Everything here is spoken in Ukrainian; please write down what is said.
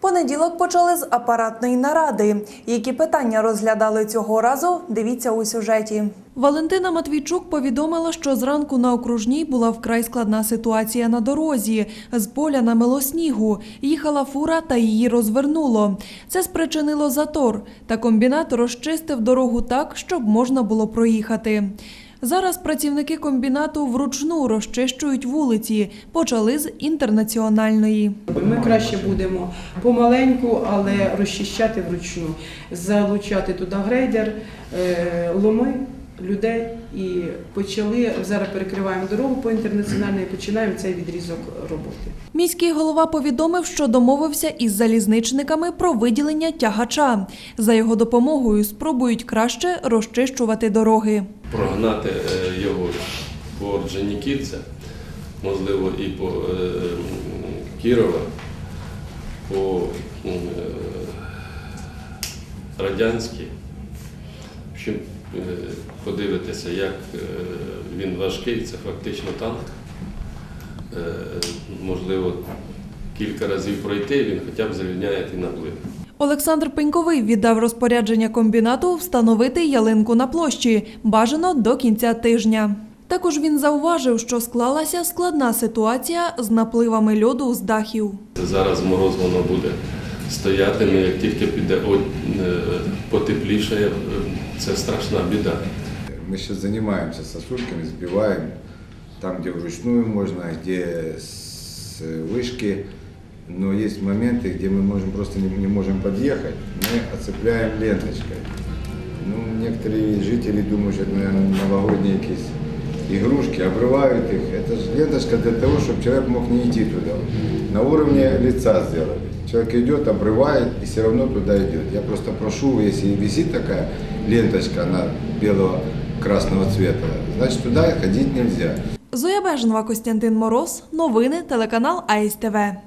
Понеділок почали з апаратної наради. Які питання розглядали цього разу? Дивіться у сюжеті. Валентина Матвійчук повідомила, що зранку на окружній була вкрай складна ситуація на дорозі. З поля намело снігу. Їхала фура та її розвернуло. Це спричинило затор. Та комбінат розчистив дорогу так, щоб можна було проїхати. Зараз працівники комбінату вручну розчищують вулиці. Почали з інтернаціональної. Ми краще будемо помаленьку, але розчищати вручну, залучати туди грейдер, е, ломи людей і почали зараз перекриваємо дорогу по інтернаціональній і починаємо цей відрізок роботи. Міський голова повідомив, що домовився із залізничниками про виділення тягача. За його допомогою спробують краще розчищувати дороги. прогнати е, його по Орджонікідзе, можливо, і по е, Кірова, по е, Радянській. Е, подивитися, як е, він важкий, це фактично танк. Е, Можливо, кілька разів пройти, він хоча б звільняє ті наплив. Олександр Пеньковий віддав розпорядження комбінату встановити ялинку на площі, бажано до кінця тижня. Також він зауважив, що склалася складна ситуація з напливами льоду з дахів. Зараз мороз воно буде стояти, ну як тільки піде о- е, потеплішає, е, це страшна біда. Мы сейчас занимаемся сосульками, сбиваем там, где вручную можно, где с вышки. Но есть моменты, где мы можем просто не, не можем подъехать, мы оцепляем ленточкой. Ну, некоторые жители думают, что это, наверное, новогодние какие-то игрушки, обрывают их. Это же ленточка для того, чтобы человек мог не идти туда. На уровне лица сделали. Человек идет, обрывает и все равно туда идет. Я просто прошу, если висит такая ленточка, она белого красного цвета, значит туда ходить нельзя. Зоя Беженова, Костянтин Мороз. Новини телеканал АСТВ.